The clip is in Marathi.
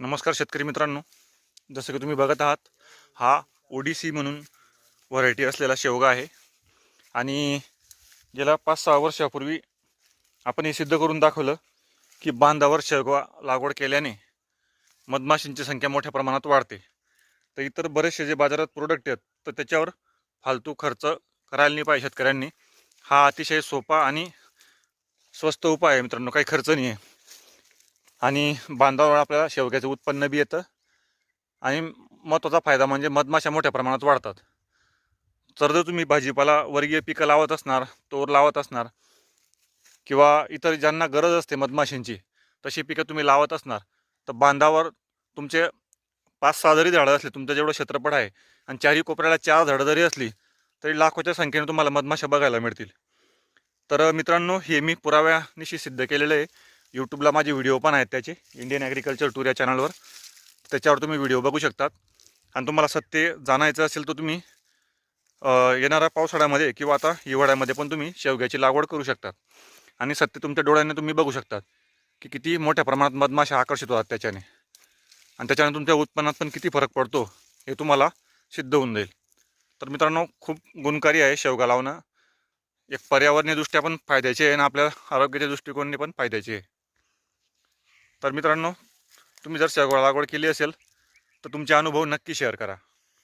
नमस्कार शेतकरी मित्रांनो. जसं की तुम्ही बघत आहात हा ओडिसी म्हणून व्हरायटी असलेला शेवगा आहे. आणि गेल्या पाच सहा वर्षापूर्वी आपण हे सिद्ध करून दाखवलं की बांधावर शेवगा लागवड केल्याने मधमाशींची संख्या मोठ्या प्रमाणात वाढते. तर इतर बरेचसे जे बाजारात प्रोडक्ट आहेत तर त्याच्यावर फालतू खर्च करायला नाही पाहिजे शेतकऱ्यांनी. हा अतिशय सोपा आणि स्वस्त उपाय आहे मित्रांनो काही खर्च नाही आहे. आणि बांधावर आपल्याला शेवग्याचं उत्पन्न बी येतं. आणि महत्त्वाचा फायदा म्हणजे मधमाशा मोठ्या प्रमाणात वाढतात. जर जर तुम्ही भाजीपाला वर्गीय पिकं लावत असणार तोर लावत असणार किंवा इतर ज्यांना गरज असते मधमाशींची तशी पिकं तुम्ही लावत असणार तर बांधावर तुमचे पाच सहा जरी झाडं असले तुमचं जेवढं क्षेत्रफळ आहे आणि चारही कोपऱ्याला चार झाडं जरी असली तरी लाखोच्या संख्येने तुम्हाला मधमाशा बघायला मिळतील. तर मित्रांनो हे मी पुराव्यानिशी सिद्ध केलेलं आहे. यूट्यूबला माझे व्हिडिओ पण आहेत त्याचे इंडियन ॲग्रिकल्चर टूर या चॅनलवर त्याच्यावर तुम्ही व्हिडिओ बघू शकतात. आणि तुम्हाला सत्य जाणायचं असेल तर तुम्ही येणाऱ्या पावसाळ्यामध्ये किंवा आता हिवाळ्यामध्ये पण तुम्ही शेवग्याची लागवड करू शकतात. आणि सत्य तुमच्या डोळ्याने तुम्ही बघू शकतात की किती मोठ्या प्रमाणात मधमाशा आकर्षित होतात त्याच्याने. आणि त्याच्याने तुमच्या उत्पन्नात पण किती फरक पडतो हे तुम्हाला सिद्ध होऊन जाईल. तर मित्रांनो खूप गुणकारी आहे शेवगा लावणं. एक पर्यावरणीय दृष्ट्या पण फायद्याचे आहे आणि आपल्या आरोग्याच्या दृष्टिकोनाने पण फायद्याचे आहे. तर मित्रांनो तुम्ही जर शेवगा लागवड केली असेल तर तुमचे अनुभव नक्की शेअर करा.